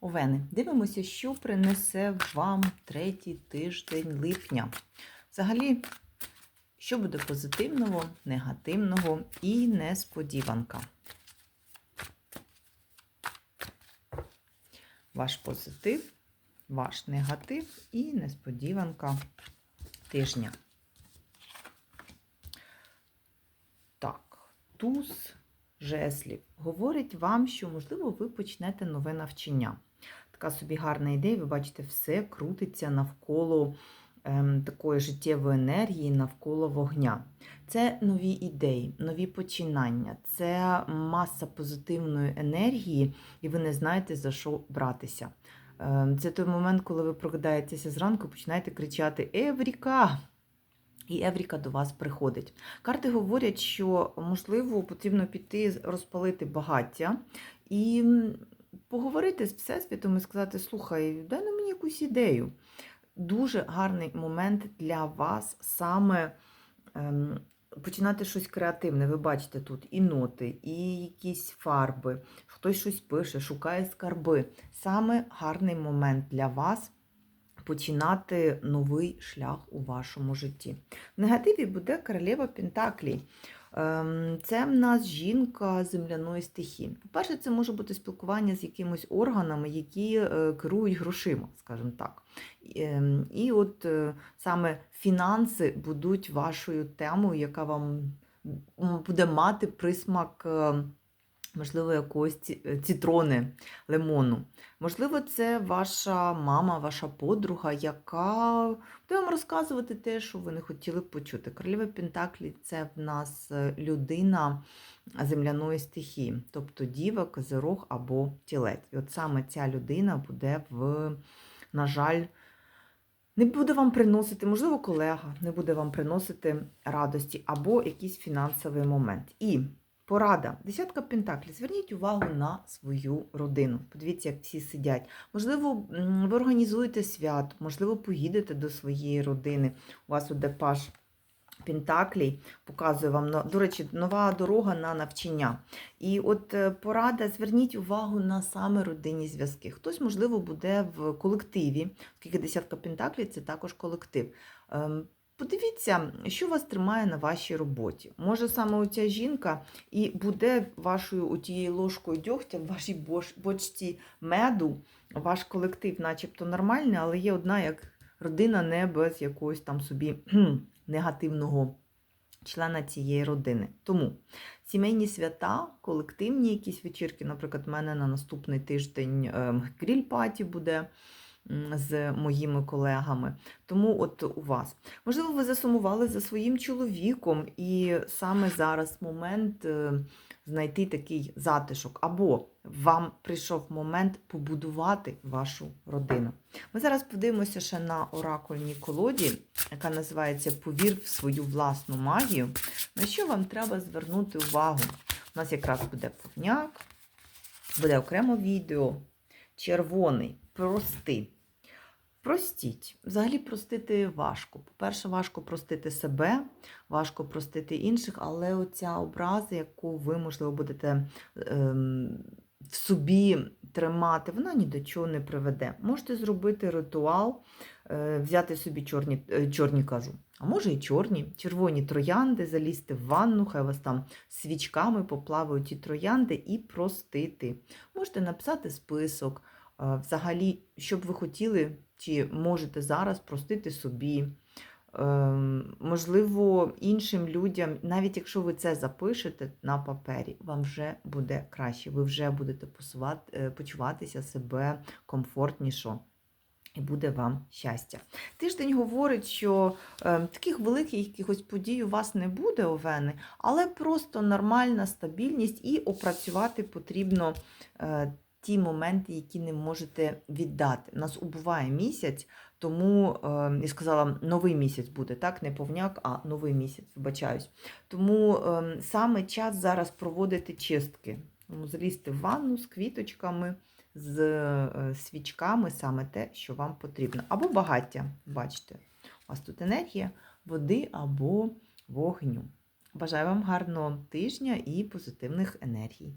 Овени, дивимося, що принесе вам третій тиждень липня. Взагалі, що буде позитивного, негативного і несподіванка. Ваш позитив, ваш негатив і несподіванка тижня. Так, туз жеслів говорить вам, що, можливо, ви почнете нове навчання. Така собі гарна ідея, ви бачите, все крутиться навколо ем, такої життєвої енергії, навколо вогня. Це нові ідеї, нові починання, це маса позитивної енергії, і ви не знаєте, за що братися. Ем, Це той момент, коли ви прокидаєтеся зранку і починаєте кричати Евріка! І Евріка до вас приходить. Карти говорять, що, можливо, потрібно піти розпалити багаття і поговорити з Всесвітом і сказати: слухай, дай на мені якусь ідею. Дуже гарний момент для вас саме ем, починати щось креативне. Ви бачите тут і ноти, і якісь фарби, хтось щось пише, шукає скарби. Саме гарний момент для вас починати новий шлях у вашому житті. В негативі буде королева Пентаклі. Ем, Це в нас жінка земляної стихії. По-перше, це може бути спілкування з якимись органами, які е, керують грошима, скажімо так. Ем, І от е, саме фінанси будуть вашою темою, яка вам буде мати присмак. Можливо, якогось е, цитрони, лимону. Можливо, це ваша мама, ваша подруга, яка буде вам розказувати те, що ви не хотіли почути. Королева Пентаклі це в нас е, людина земляної стихії, тобто діва, козирог або тілець. І от саме ця людина буде в, на жаль, не буде вам приносити, можливо, колега не буде вам приносити радості або якийсь фінансовий момент. І Порада. Десятка пентаклів. Зверніть увагу на свою родину. Подивіться, як всі сидять. Можливо, ви організуєте свято, можливо, поїдете до своєї родини. У вас буде паш Пентаклій, показує вам, до речі, нова дорога на навчання. І от е, порада, зверніть увагу на саме родинні зв'язки. Хтось, можливо, буде в колективі, оскільки десятка Пентаклів це також колектив. Подивіться, що вас тримає на вашій роботі. Може, саме оця жінка і буде вашою тією ложкою дьогтя в вашій бочці меду, ваш колектив, начебто нормальний, але є одна як родина не без якогось там собі негативного члена цієї родини. Тому сімейні свята, колективні якісь вечірки, наприклад, в мене на наступний тиждень ем, гріль-паті буде з моїми колегами. Тому от у вас. Можливо, ви засумували за своїм чоловіком, і саме зараз момент е, знайти такий затишок, або вам прийшов момент побудувати вашу родину. Ми зараз подивимося ще на оракульній колоді, яка називається Повір в свою власну магію. На що вам треба звернути увагу? У нас якраз буде повняк, буде окремо відео. Червоний, прости. Простіть. Взагалі простити важко. По-перше, важко простити себе, важко простити інших, але оця образа, яку ви, можливо, будете ем, в собі тримати, вона ні до чого не приведе. Можете зробити ритуал, е, взяти собі чорні, е, чорні кажу, а може і чорні, червоні троянди, залізти в ванну, хай вас там свічками поплавають ті троянди і простити. Можете написати список, е, взагалі, що б ви хотіли, чи можете зараз простити собі. Ем, Можливо, іншим людям, навіть якщо ви це запишете на папері, вам вже буде краще, ви вже будете е, почуватися себе комфортніше. І буде вам щастя. Тиждень говорить, що е, таких великих якихось подій у вас не буде, овени, але просто нормальна стабільність і опрацювати потрібно е, ті моменти, які не можете віддати. У нас убуває місяць, тому е, я сказала, новий місяць буде, так, не повняк, а новий місяць, вибачаюсь. Тому е, саме час зараз проводити чистки. Залізти в ванну з квіточками, з е, свічками, саме те, що вам потрібно. Або багаття, бачите, у вас тут енергія води або вогню. Бажаю вам гарного тижня і позитивних енергій.